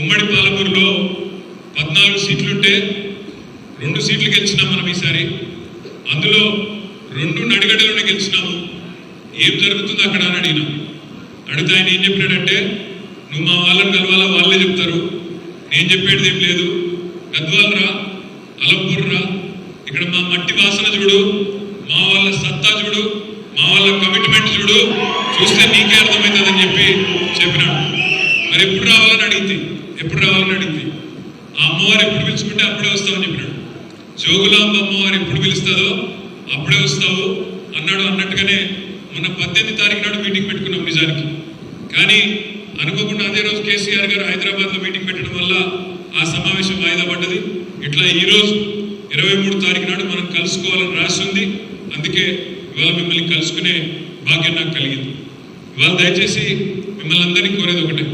ఉమ్మడి పాలమూరులో పద్నాలుగు సీట్లుంటే రెండు సీట్లు గెలిచినాం మనం ఈసారి. అందులో రెండు నడిగడలోనే గెలిచినాము. ఏం జరుగుతుంది అక్కడ అని అడిగినాం. అడిగితే ఆయన ఏం చెప్పినాడంటే నువ్వు మా వాళ్ళని కలవాలా? వాళ్ళే చెప్తారు. నేను చెప్పేది ఏం లేదు. గద్వాలరా అలంపూర్రా ఇక్కడ మా మట్టి వాసన చూడు మా వాళ్ళ సత్తా చూడు మా వాళ్ళ కమిట్మెంట్ చూడు. చూస్తే నీకే అర్థమవుతుందని చెప్పి చెప్పినాడు. మరి ఎప్పుడు రావాలని అడిగింది ఎప్పుడు రావాలని అడిగింది? ఆ అమ్మవారు ఎప్పుడు పిలుచుకుంటే అప్పుడే వస్తామని చెప్పినాడు. జోగులాంబ అమ్మవారు ఎప్పుడు పిలుస్తుందో అప్పుడే వస్తావు అన్నాడు అన్నట్టుగానే మొన్న పద్దెనిమిది తారీఖు నాడు మీటింగ్ పెట్టుకున్నాం నిజానికి. కానీ అనుకోకుండా అదే రోజు కేసీఆర్ గారు హైదరాబాద్లో మీటింగ్ పెట్టడం వల్ల ఆ సమావేశం వాయిదా పడ్డది. ఇట్లా ఈరోజు ఇరవై మూడు తారీఖు నాడు మనం కలుసుకోవాలని రాసి ఉంది. అందుకే ఇవాళ మిమ్మల్ని కలుసుకునే భాగ్యం నాకు కలిగింది. ఇవాళ దయచేసి మిమ్మల్ని అందరినీ కోరేది ఒకటే.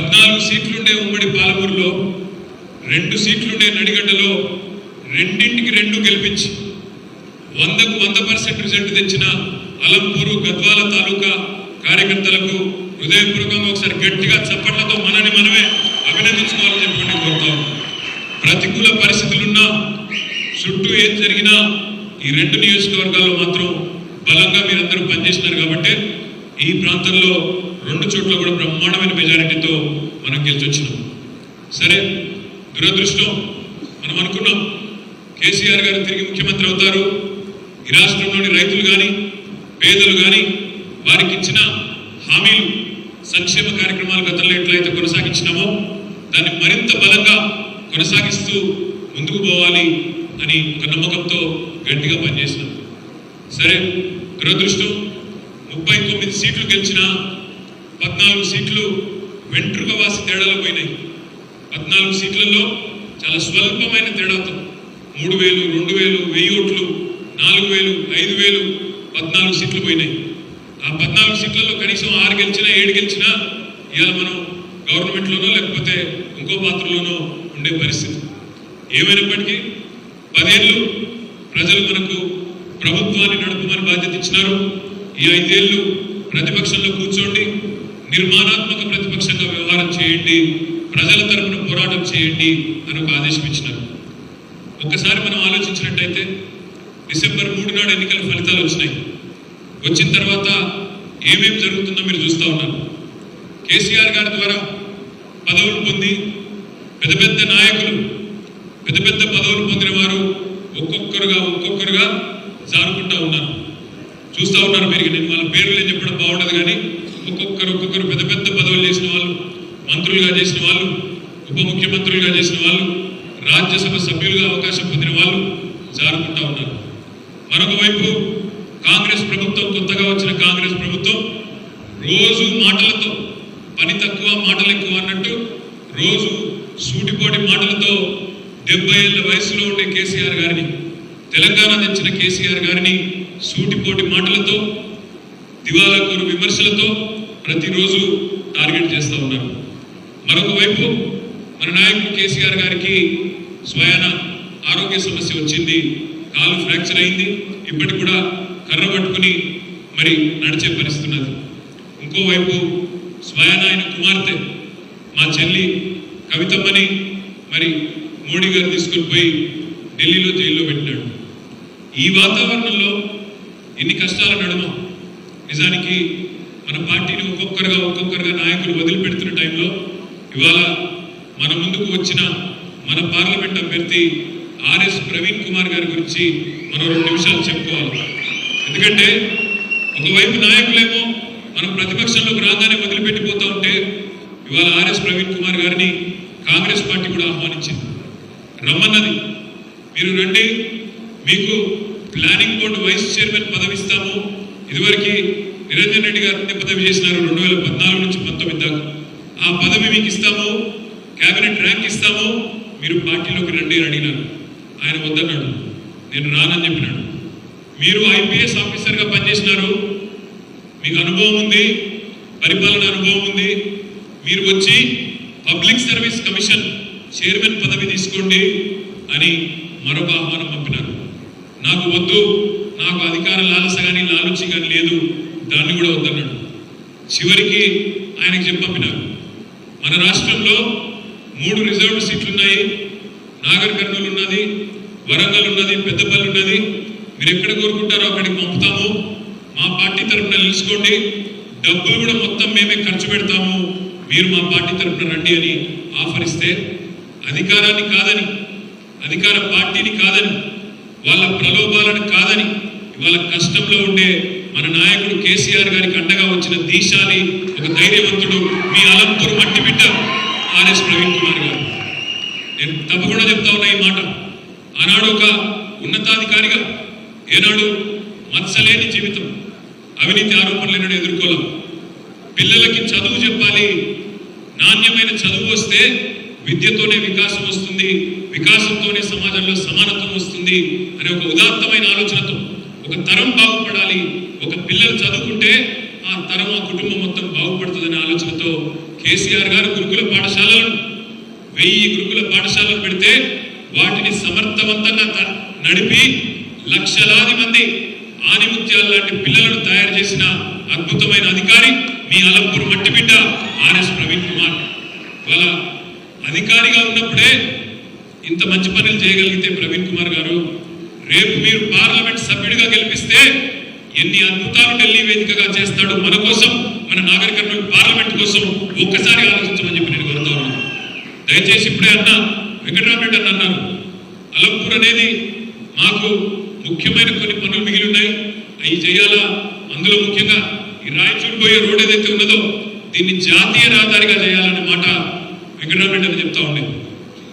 పద్నాలుగు సీట్లుండే ఉమ్మడి పాలమూరులో రెండు సీట్లుండే నడిగడ్డలో రెండింటికి రెండు గెలిపించి వందకు వంద పర్సెంట్ రిజల్ట్ తెచ్చిన అలంపూరు గద్వాల తాలూకా కార్యకర్తలకు హృదయపూర్వకంగా ఒకసారి గట్టిగా చప్పట్లతో మనని మనమే అభినందించుకోవాలని చెప్పి కోరుతాం. ప్రతికూల పరిస్థితులున్నా చుట్టూ ఏం జరిగినా ఈ రెండు నియోజకవర్గాల్లో మాత్రం బలంగా మీరందరూ పనిచేసినారు కాబట్టి ఈ ప్రాంతంలో రెండు చోట్ల కూడా బ్రహ్మాండమైన మెజారిటీతో మనం గెలిచొచ్చినాం. సరే దురదృష్టం మనం అనుకున్నాం. కేసీఆర్ గారు తిరిగి ముఖ్యమంత్రి అవుతారు. ఈ రాష్ట్రంలోని రైతులు కానీ పేదలు కానీ వారికి ఇచ్చిన హామీలు సంక్షేమ కార్యక్రమాలు గతంలో ఎట్లయితే కొనసాగించినామో దాన్ని మరింత బలంగా కొనసాగిస్తూ ముందుకు పోవాలి అని ఒక నమ్మకంతో గట్టిగా పనిచేసినాం. సరే దురదృష్టం ముప్పై తొమ్మిది సీట్లు గెలిచినా పద్నాలుగు సీట్లు వెంట్రుక వాసి తేడాలో పోయినాయి. పద్నాలుగు సీట్లలో చాలా స్వల్పమైన తేడాతో మూడు వేలు రెండు వేలు వెయ్యి ఓట్లు నాలుగు వేలు ఐదు వేలు పద్నాలుగు సీట్లు పోయినాయి. ఆ పద్నాలుగు సీట్లలో కనీసం ఆరు గెలిచినా ఏడు గెలిచినా ఇవాళ మనం గవర్నమెంట్లోనో లేకపోతే ఇంకో పాత్రలోనో ఉండే పరిస్థితి. ఏమైనప్పటికీ పదేళ్ళు ప్రజలు మనకు ప్రభుత్వాన్ని నడుపుమని బాధ్యత ఇచ్చినారు. ఈ ఐదేళ్ళు ప్రతిపక్షంలో కూర్చోండి. నిర్మాణాత్మక ప్రతిపక్షంగా వ్యవహారం చేయండి ప్రజల తరపున పోరాటం చేయండి అని ఒక ఆదేశం ఇచ్చినారు. ఒక్కసారి మనం ఆలోచించినట్టయితే డిసెంబర్ మూడు నాడు ఎన్నికల ఫలితాలు వచ్చినాయి. వచ్చిన తర్వాత ఏమేమి జరుగుతుందో మీరు చూస్తూ ఉన్నారు. కేసీఆర్ గారి ద్వారా పదవులు పొంది పెద్ద పెద్ద నాయకులు పెద్ద పెద్ద పదవులు పొందిన వారు ఒక్కొక్కరుగా ఒక్కొక్కరుగా జారుకుంటా ఉన్నారు. చూస్తూ ఉన్నారు మీరు నేను వాళ్ళ పేర్లు నేను చెప్పడం బాగుండదు కానీ ఒక్కొక్కరు ఒక్కొక్కరు పెద్ద పెద్ద పదవులు చేసిన వాళ్ళు మంత్రులుగా చేసిన వాళ్ళు ఉప ముఖ్యమంత్రులుగా చేసిన వాళ్ళు రాజ్యసభ సభ్యులుగా అవకాశం పొందిన వాళ్ళు జారుకుంటా ఉన్నారు. మరొక వైపు కాంగ్రెస్ ప్రభుత్వం కొత్తగా వచ్చిన కాంగ్రెస్ ప్రభుత్వం రోజు మాటలతో పని తక్కువ మాటలు ఎక్కువ అన్నట్టు రోజు సూటిపోటి మాటలతో డెబ్బై ఏళ్ళ వయసులో ఉండే కేసీఆర్ గారిని తెలంగాణ తెచ్చిన కేసీఆర్ గారిని సూటిపోటి మాటలతో దివాలా విమర్శలతో ప్రతిరోజు టార్గెట్ చేస్తూ ఉన్నారు. మరొక వైపు మన నాయకుడు కేసీఆర్ గారికి స్వయాన ఆరోగ్య సమస్య వచ్చింది కాలు ఫ్రాక్చర్ అయింది ఇప్పటికి కూడా కర్ర పట్టుకుని మరి నడిచే పరిస్థితి ఉన్నది. ఇంకోవైపు స్వయాన ఆయన కుమార్తె మా చెల్లి కవితమ్మని మరి మోడీ గారు తీసుకొని పోయి ఢిల్లీలో జైల్లో పెట్టినాడు. ఈ వాతావరణంలో ఎన్ని కష్టాల నడుమ నిజానికి మన పార్టీని ఒక్కొక్కరుగా ఒక్కొక్కరుగా నాయకులు వదిలిపెడుతున్న టైంలో ఇవాళ మన ముందుకు వచ్చిన మన పార్లమెంట్ అభ్యర్థి ఆర్ఎస్ ప్రవీణ్ కుమార్ గారి గురించి మనం రెండు నిమిషాలు చెప్పుకోవాలి. ఎందుకంటే ఒకవైపు నాయకులేమో మనం ప్రతిపక్షంలోకి రాగానే వదిలిపెట్టిపోతూ ఉంటే ఇవాళ ఆర్ఎస్ ప్రవీణ్ కుమార్ గారిని కాంగ్రెస్ పార్టీ కూడా ఆహ్వానించింది. రమ్మన్నది. మీరు రండి. మీకు ప్లానింగ్ బోర్డు వైస్ చైర్మన్ పదవిస్తాము. ఇస్తాము ఇదివరకు నిరంజన్ రెడ్డి గారు పదవి చేసినారు. రెండు వేల పద్నాలుగు నుంచి పంతొమ్మిది దాకా ఆ పదవి మీకు ఇస్తాము. క్యాబినెట్ ర్యాంక్ ఇస్తాము. మీరు పార్టీలోకి రండి అని అడిగినారు. ఆయన వద్దన్నాడు. నేను రానని చెప్పినాడు. మీరు ఐపీఎస్ ఆఫీసర్గా పనిచేసినారు. మీకు అనుభవం ఉంది. పరిపాలన అనుభవం ఉంది. మీరు వచ్చి పబ్లిక్ సర్వీస్ కమిషన్ చైర్మన్ పదవి తీసుకోండి అని మరొక ఆహ్వానం పంపినారు. నాకు వద్దు. నాకు అధికార లాలస కానీ లాలుచి కానీ లేదు. దాన్ని కూడా వద్దన్నాడు. చివరికి ఆయనకి చెప్పినారు పంపినారు. మన రాష్ట్రంలో మూడు రిజర్వ్డ్ సీట్లు ఉన్నాయి నాగర్ కర్నూలు ఉన్నది వరంగల్ ఉన్నది పెద్దపల్లి ఉన్నది. మీరు ఎక్కడ కోరుకుంటారో అక్కడికి పంపుతాము. మా పార్టీ తరఫున నిలుచుకోండి. డబ్బులు కూడా మొత్తం మేమే ఖర్చు పెడతాము. మీరు మా పార్టీ తరఫున రండి అని ఆఫర్ ఇస్తే అధికారాన్ని కాదని అధికార పార్టీని కాదని వాళ్ళ ప్రలోభాలను కాదని ఇవాళ కష్టంలో ఉండే మన నాయకుడు కేసీఆర్ గారికి అండగా వచ్చిన దీశాని ఒక ధైర్యవంతుడు మీ అలంపూర్ మట్టి బిడ్డ ఆర్ఎస్ ప్రవీణ్ కుమార్ గారు. నేను తప్పకుండా చెప్తా ఉన్నా ఈ మాట. ఆనాడు ఒక ఉన్నతాధికారిగా ఏనాడు మత్సలేని జీవితం అవినీతి ఆరోపణలు ఏనాడు ఎదుర్కోలేం. పిల్లలకి చదువు చెప్పాలి. నాణ్యమైన చదువు వస్తే విద్యతోనే వికాసం వస్తుంది వికాసంతోనే సమాజంలో సమానత్వం వస్తుంది అనే ఒక ఉదాత్తమైన ఆలోచనతో ఒక తరం బాగుపడాలి. ఒక పిల్లలు చదువుకుంటే ఆ తరం ఆ కుటుంబం మొత్తం బాగుపడుతుందనే ఆలోచనతో కేసీఆర్ గారు గురుకుల పాఠశాలలను వెయ్యి గురుకుల పాఠశాలలు పెడితే వాటిని సమర్థవంతంగా నడిపి లక్షలాది మంది ఆనిముత్యాలు లాంటి పిల్లలను తయారు చేసిన అద్భుతమైన అధికారి మీ అలంపూర్ మట్టి బిడ్డ ఆర్ఎస్ ప్రవీణ్ కుమార్. వాళ్ళ అధికారిగా ఉన్నప్పుడే ఇంత మంచి పనులు చేయగలిగితే ప్రవీణ్ కుమార్ గారు రేపు మీరు పార్లమెంట్ సభ్యుడిగా గెలిపిస్తే ఎన్ని అద్భుతాలు ఢిల్లీ వేదికగా చేస్తాడు మన కోసం మన నాగర్ పార్లమెంట్ కోసం ఒక్కసారి ఆలోచించమని చెప్పి నేను కోరుతా ఉన్నాను. దయచేసి ఇప్పుడే అన్న వెంకటరామరెడ్డి అన్న అన్నారు అలంపూర్ అనేది మాకు ముఖ్యమైన కొన్ని పనులు మిగిలి ఉన్నాయి. అవి చేయాలా? అందులో ముఖ్యంగా ఈ రాయచూరు పోయే రోడ్ ఏదైతే ఉన్నదో దీన్ని జాతీయ రహదారిగా చేయాలనే మాట వెంకటరామరెడ్డి అని చెప్తా ఉండే.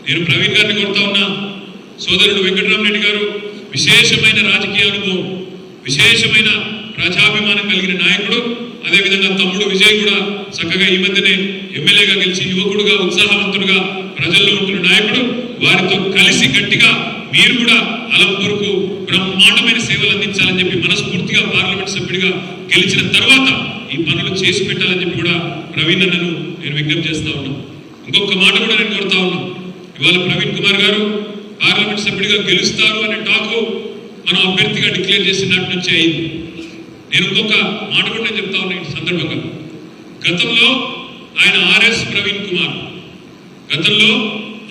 నేను ప్రవీణ్ గారిని కోరుతా ఉన్నా. సోదరుడు వెంకటరామరెడ్డి గారు విశేషమైన రాజకీయ అనుభవం విశేషమైన ప్రజాభిమానం కలిగిన నాయకుడు అదేవిధంగా తమ్ముడు విజయ్ కూడా చక్కగా ఈ మధ్యనే ఎమ్మెల్యేగా గెలిచి యువకుడుగా ఉత్సాహవంతుడుగా ప్రజల్లో ఉంటున్న నాయకుడు. వారితో కలిసి గట్టిగా మీరు కూడా అలంపూర్కు బ్రహ్మాండమైన సేవలు అందించాలని చెప్పి మనస్ఫూర్తిగా పార్లమెంట్ సభ్యుడిగా గెలిచిన తర్వాత ఈ పనులు చేసి పెట్టాలని చెప్పి కూడా ప్రవీణ్ అన్నను నేను విజ్ఞప్తి చేస్తా ఉన్నాను. ఇంకొక మాట కూడా నేను కోరుతా ఉన్నాను. ఇవాళ ప్రవీణ్ కుమార్ గారు పార్లమెంట్ సభ్యుడిగా గెలుస్తారు అనే టాకు మనం అభ్యర్థిగా డిక్లేర్ చేసినట్టు నుంచి అయింది. నేను ఇంకొక మాట కూడా నేను చెప్తా ఉన్నా ఈ సందర్భంగా. గతంలో ఆయన ఆర్ఎస్ ప్రవీణ్ కుమార్. గతంలో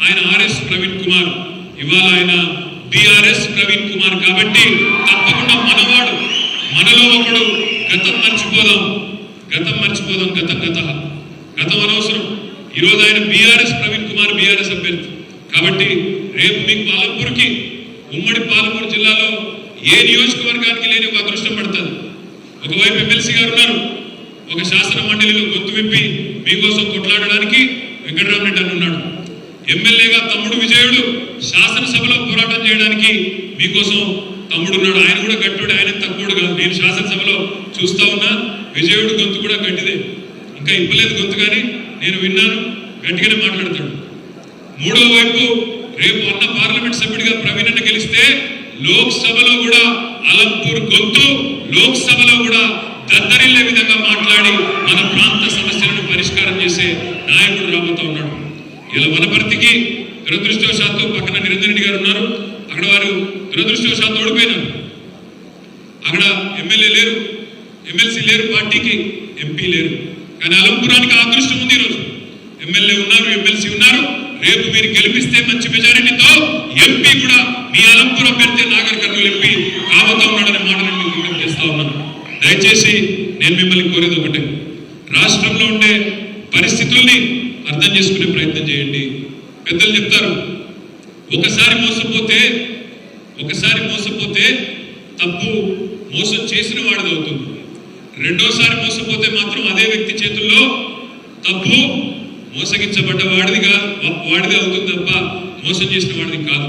ఆయన ఆర్ఎస్ ప్రవీణ్ కుమార్. ఇవాళ ఆయన బిఆర్ఎస్ ప్రవీణ్ కుమార్ కాబట్టి తప్పకుండా మనవాడు. మనలో ఒకడు గతం మర్చిపోదాం. గతం మర్చిపోదాం గతం గత. గతం అనవసరం. ఈరోజు ఆయన బీఆర్ఎస్ ప్రవీణ్ కుమార్ బీఆర్ఎస్ అభ్యర్థి. కాబట్టి రేపు మీకు పాలమూరుకి ఉమ్మడి పాలమూరు జిల్లాలో ఏ నియోజకవర్గానికి లేని ఒక అదృష్టం పడుతుంది. ఒకవైపు ఎమ్మెల్సీ గారు ఉన్నారు. ఒక శాసన మండలిలో గొంతు విప్పి మీకోసం కొట్లాడడానికి వెంకటరామరెడ్డి అని ఉన్నాడు. ఎమ్మెల్యేగా తమ్ముడు విజయుడు శాసనసభలో పోరాటం చేయడానికి మీకోసం తమ్ముడు ఉన్నాడు. ఆయన కూడా గట్టుడు ఆయన తక్కువడు కాదు. నేను శాసనసభలో చూస్తా ఉన్నా విజయుడు గొంతు కూడా గట్టిదే. ఇంకా ఇవ్వలేదు గొంతు కానీ నేను విన్నాను గట్టిగానే మాట్లాడతాడు. మూడో వైపు రేపు అన్న పార్లమెంట్ సభ్యుడిగా ప్రవీణ్ అన్న గెలిస్తే లోక్సభలో కూడా అలంపూర్ గొంతు లోక్సభలో కూడా దద్దరిల్లే విధంగా మాట్లాడి మన ప్రాంత సమస్యలను పరిష్కారం చేసే నాయకుడు రాబోతా ఉన్నాడు. ఇలా వనపర్తికి దురదృష్టవశాత్తు పక్కన నిరంజన్ రెడ్డి గారు ఉన్నారు. అక్కడ వారు దురదృష్టవశాత్తు ఓడిపోయినారు. అక్కడ ఎమ్మెల్యే లేరు ఎమ్మెల్సీ లేరు పార్టీకి ఎంపీ లేరు. కానీ అలంపురానికి అదృష్టం ఉంది ఈరోజు. ఎమ్మెల్యే ఉన్నారు ఎమ్మెల్సీ ఉన్నారు. రేపు మీరు గెలిపిస్తే మంచి మెజారిటీతో ఎంపీ కూడా మీ అలంపుర అభ్యర్థి నాగర్ కర్నూలు ఎంపీ కాబోతా ఉన్నాడనే మాట నేను మీకు విజ్ఞప్తి చేస్తా ఉన్నాను. దయచేసి నేను మిమ్మల్ని కోరేది ఒకటే. రాష్ట్రంలో ఉండే పరిస్థితుల్ని అర్థం చేసుకునే ప్రయత్నం చేయండి. పెద్దలు చెప్తారు ఒకసారి మోసపోతే ఒకసారి మోసపోతే తప్పు మోసం చేసిన వాడిది అవుతుంది. రెండోసారి మోసపోతే మాత్రం అదే వ్యక్తి చేతుల్లో తప్పు మోసగించబడ్డ వాడిదిగా వాడిది అవుతుంది తప్ప మోసం చేసిన వాడిది కాదు.